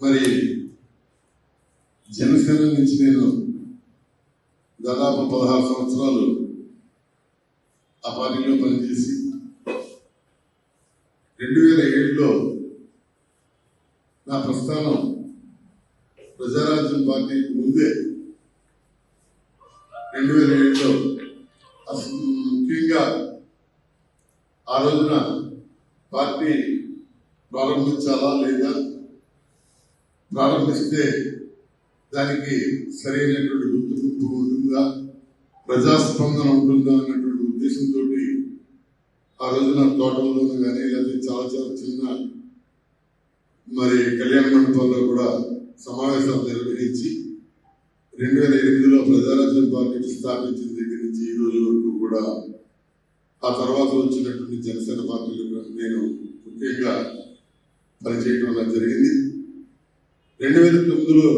మరి జనసేన నుంచి నేను దాదాపు పదహారు సంవత్సరాలు ఆ పార్టీలో పనిచేసి రెండు వేల ఏడులో నా ప్రస్థానం ప్రజారాజ్యం పార్టీకి ముందే రెండు వేల ఏడులో ముఖ్యంగా ఆ రోజున పార్టీ ప్రారంభించాలా లేదా ప్రారంభిస్తే దానికి సరైనటువంటి గుర్తింపు ఉంటుందా ప్రజాస్పందన ఉంటుందా అన్నటువంటి ఉద్దేశంతో ఆ రోజున తోటల్లోనూ కానీ లేదా చాలా చాలా చిన్న మరి కళ్యాణ మండపంలో కూడా సమావేశాలు నిర్వహించి రెండు వేల ఎనిమిదిలో ప్రజారాజ్యం పార్టీ స్థాపించిన దగ్గర నుంచి ఈ రోజు వరకు కూడా ఆ తర్వాత వచ్చినటువంటి జనసేన పార్టీలో నేను ముఖ్యంగా పనిచేయడం జరిగింది. రెండు వేల తొమ్మిదిలో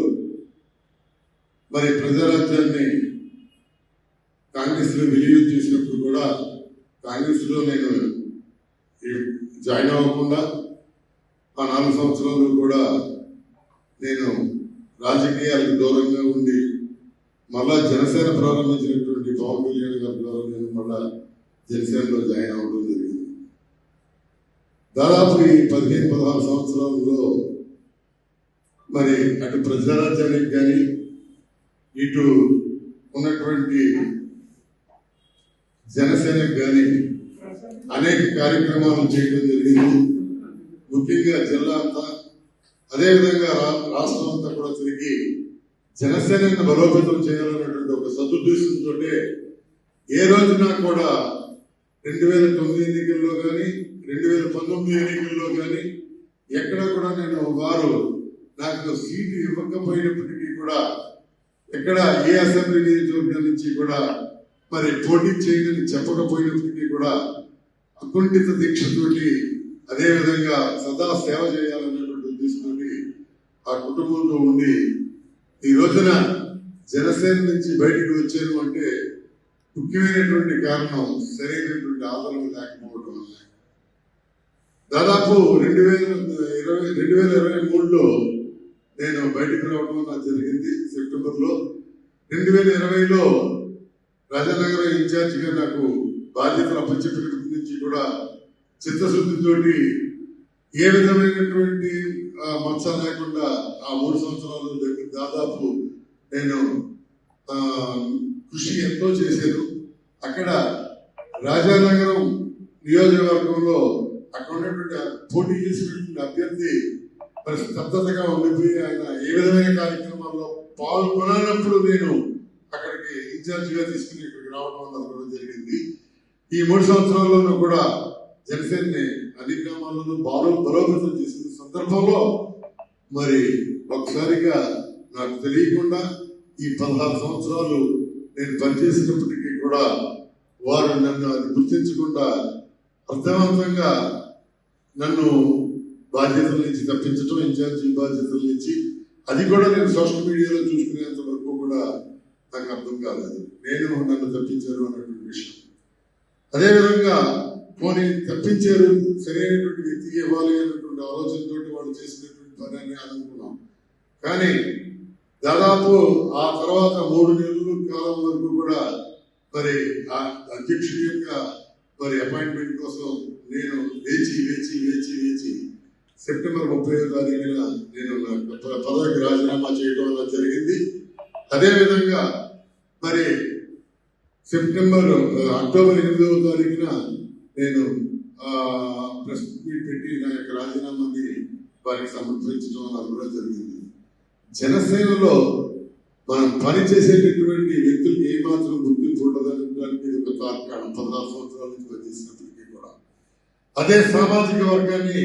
మరి ప్రజారాజ్యాన్ని కాంగ్రెస్లో విలీనం చేసినప్పుడు కూడా కాంగ్రెస్లో నేను జాయిన్ అవ్వకుండా ఆ నాలుగు సంవత్సరాలు కూడా నేను రాజకీయాలకు దూరంగా ఉండి మళ్ళా జనసేన ప్రారంభించినటువంటి పవన్ కళ్యాణ్ గారి ద్వారా నేను మళ్ళా జనసేనలో జాయిన్ అవ్వడం జరిగింది. దాదాపు ఈ పదిహేను పదహారు సంవత్సరాలలో మరి అటు ప్రజారాజ్యానికి కానీ ఇటు ఉన్నటువంటి జనసేనకు కానీ అనేక కార్యక్రమాలు చేయడం జరిగింది. ముఖ్యంగా జిల్లా అంతా. అదేవిధంగా రాష్ట్రం అంతా కూడా తిరిగి జనసేనను బలోపేతం చేయాలన్నటువంటి ఒక సదుద్దేశంతో ఏ రోజున కూడా రెండు వేల తొమ్మిది ఎన్నికల్లో కానీ రెండు వేల పంతొమ్మిది ఎన్నికల్లో కానీ ఎక్కడ కూడా నేను వారు నాకు సీటు ఇవ్వకపోయినప్పటికీ కూడా ఎక్కడ ఏ అసెంబ్లీ నియోజకవర్గం నుంచి కూడా మరి పోటీ చేయదని చెప్పకపోయినప్పటికీ కూడా అకుంఠిత దీక్షతోటి అదేవిధంగా సదా సేవ చేయాలన్నటువంటి ఉద్దేశంతో ఆ కుటుంబంతో ఉండి ఈ రోజున జనసేన నుంచి బయటికి వచ్చాను అంటే ముఖ్యమైనటువంటి కారణం సరైనటువంటి ఆదరణ లేకపోవడం వల్ల. దాదాపు రెండు వేల ఇరవై రెండు వేల ఇరవై మూడులో నేను బయటికి రావడం నాకు జరిగింది. సెప్టెంబర్లో రెండు వేల ఇరవైలో రాజనగరం ఇన్ఛార్జిగా నాకు బాధ్యతలు అప్పచెప్పినప్పటి నుంచి కూడా చిత్తశుద్ధితోటి ఏ విధమైనటువంటి ఆ, మచ్చ లేకుండా ఆ మూడు సంవత్సరాలు దగ్గర దాదాపు నేను కృషి ఎంతో చేశాను. అక్కడ రాజానగరం నియోజకవర్గంలో అక్కడ ఉన్నటువంటి పోటీ చేసినటువంటి అభ్యర్థి మరి స్తబ్దతగా ఉండిపోయి ఆయన ఏ విధమైన కార్యక్రమాల్లో పాల్గొననప్పుడు నేను అక్కడికి ఇన్ఛార్జిగా తీసుకుని ఇక్కడికి రావడం వల్ల కూడా జరిగింది. ఈ మూడు సంవత్సరాల్లోనూ కూడా జనసేనని అన్ని గ్రామాల్లోనూ బాలో బలోపేతం చేసిన సందర్భంలో మరి ఒకసారిగా నాకు తెలియకుండా ఈ పదహారు సంవత్సరాలు నేను పనిచేసినప్పటికీ కూడా వారు నన్ను అది గుర్తించకుండా అర్థవంతంగా నన్ను బాధ్యతల నుంచి తప్పించడం ఇన్ఛార్జి బాధ్యతల నుంచి అది కూడా నేను సోషల్ మీడియాలో చూసుకునేంత వరకు కూడా నాకు అర్థం కాలేదు. నేను నన్ను తప్పించారు అన్నటువంటి విషయం. అదేవిధంగా పోనీ తప్పించారు సరైనటువంటి వ్యక్తికి ఇవ్వాలి అన్నటువంటి ఆలోచనతో వాళ్ళు చేసినటువంటి పని అని అనుకున్నాం. కానీ దాదాపు ఆ తర్వాత మూడు నెలల కాలం వరకు కూడా మరి ఆ అధ్యక్షుడి యొక్క మరి అపాయింట్మెంట్ కోసం నేను సెప్టెంబర్ ముప్పై తారీఖున నేను నా పదవికి రాజీనామా చేయడం అలా జరిగింది. అదేవిధంగా మరి సెప్టెంబర్ అక్టోబర్ ఎనిమిదవ తారీఖున నేను ప్రెస్ మీట్ పెట్టి నా యొక్క రాజీనామాని వారికి సమర్పించడం అలా కూడా జరిగింది. జనసేనలో మనం పని చేసేటటువంటి వ్యక్తులకు ఏమాత్రం గుర్తింపు ఉండదనడానికి ఇది ఒక తార్కాణం పదహారు సంవత్సరాల నుంచి పనిచేసినప్పటికీ కూడా. అదే సామాజిక వర్గాన్ని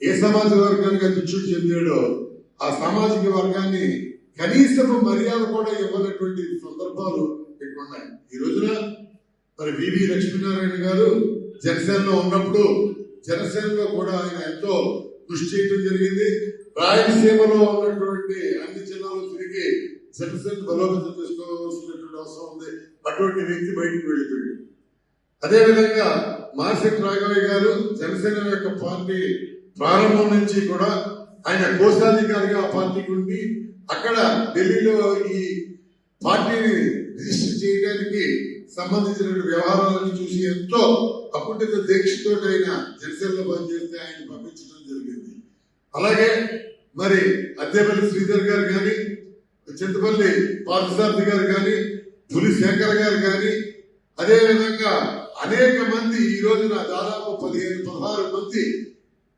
ఏ సామాజిక వర్గానికి అధ్యక్షుడు చెందాడో ఆ సామాజిక వర్గాన్ని కనీసపు మర్యాద కూడా ఇవ్వనటువంటి సందర్భాలు ఇక్కడ ఉన్నాయి ఈ రోజున మరి వివి లక్ష్మీనారాయణ గారు జనసేనలో ఉన్నప్పుడు జనసేనలో కూడా ఆయన ఎంతో కృషి చేయడం జరిగింది. రాయలసీమలో ఉన్నటువంటి అన్ని జిల్లాలు తిరిగి జనసేన బలోపేతం చేసుకోవాల్సినటువంటి అవసరం ఉంది. అటువంటి వ్యక్తి బయటకు వెళ్ళిపోయాడు. అదేవిధంగా మార్సిక్ రాఘవయ్య గారు జనసేన యొక్క పార్టీ ప్రారంభం నుంచి కూడా ఆయన కోశాధికారిగా ఆ పార్టీకి ఉండి అక్కడ ఢిల్లీలో ఈ పార్టీని రిజిస్టర్ చేయడానికి సంబంధించిన వ్యవహారాలను చూసి ఎంతో అకుంఠిత దీక్షతో ఆయన జనసేనలో పనిచేస్తే ఆయన పంపించడం జరిగింది. అలాగే మరి అద్దెపల్లి శ్రీధర్ గారు కానీ చింతపల్లి పార్థసారథి గారు కానీ పులి శంకర్ గారు కానీ అదే విధంగా అనేక మంది ఈ రోజున దాదాపు పదిహేను పదహారు మంది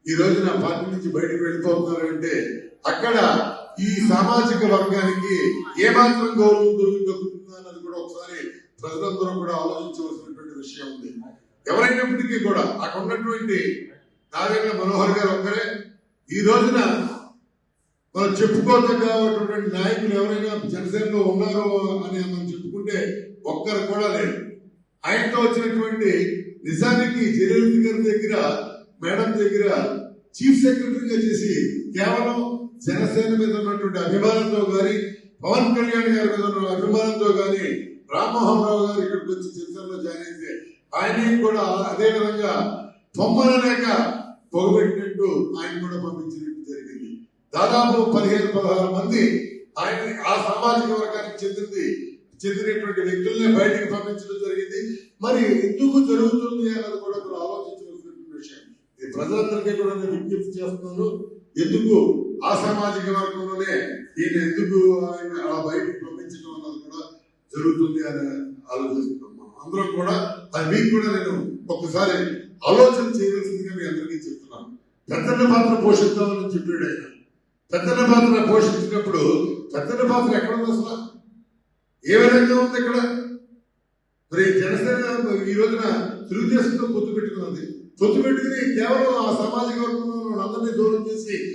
ఈ రోజున పార్టీ నుంచి బయటకు వెళ్ళిపోతున్నారు అంటే అక్కడ ఈ సామాజిక వర్గానికి ఏమాత్రం గౌరవం దొరుకుతుందా అన్నది కూడా ఒకసారి ప్రజలందరూ కూడా ఆలోచించవలసినటువంటి విషయం ఉంది. ఎవరైనప్పటికీ కూడా అక్కడ ఉన్నటువంటి నాగేంద్ర మనోహర్ గారు ఒక్కరే. ఈ రోజున మనం చెప్పుకోదగ్గటువంటి నాయకులు ఎవరైనా జనసేనలో ఉన్నారో అని మనం చెప్పుకుంటే ఒక్కరు కూడా లేరు. ఆయనతో వచ్చినటువంటి నిజానికి జయలలిత గారి దగ్గర మేడం దగ్గర చీఫ్ సెక్రటరీగా చేసి కేవలం జనసేన మీద ఉన్నటువంటి అభిమానంతో గాని పవన్ కళ్యాణ్ గారి మీద ఉన్న అభిమానంతో గాని రామ్మోహన్ రావు గారు ఇక్కడికి వచ్చి చిత్రంలో జాయిన్ అయితే ఆయన కూడా అదే విధంగా బొమ్మల లేక పొగబెట్టినట్టు ఆయన కూడా పంపించినట్టు జరిగింది. దాదాపు పదిహేను పదహారు మంది ఆయన ఆ సామాజిక వర్గానికి చెందింది చెందినటువంటి వ్యక్తుల్ని బయటికి పంపించడం జరిగింది. మరి ఎందుకు జరుగుతుంది అన్నది కూడా మీరు ఆలోచించవలసినటువంటి విషయం ఇది ప్రజలందరికీ కూడా నేను విజ్ఞప్తి చేస్తున్నాను. ఎందుకు? ఆ సామాజిక వర్గంలోనే ఈయన ఎందుకు ఆయన అలా బయటకు పంపించడం అన్నది కూడా జరుగుతుంది అని ఆలోచిస్తున్నాం మనం. అందరం కూడా అది మీకు కూడా నేను ఒక్కసారి ఆలోచన చేయవలసిందిగా మీ అందరికీ చెప్తున్నాను. పెద్దల పాత్ర పోషిద్దామని చెప్పాడు ఆయన. పెద్దల పాత్ర పోషించినప్పుడు పెద్దల పాత్ర ఎక్కడ ఉంది అసలు? ఏ విధంగా ఉంది ఇక్కడ? మరి జనసేన ఈ రోజున తెలుగుదేశంతో పొత్తు పెట్టుకున్నది. గుర్తుపెట్టుకుని కేవలం ఆ సామాజిక వర్గంలో అందరినీ దూరం చేసి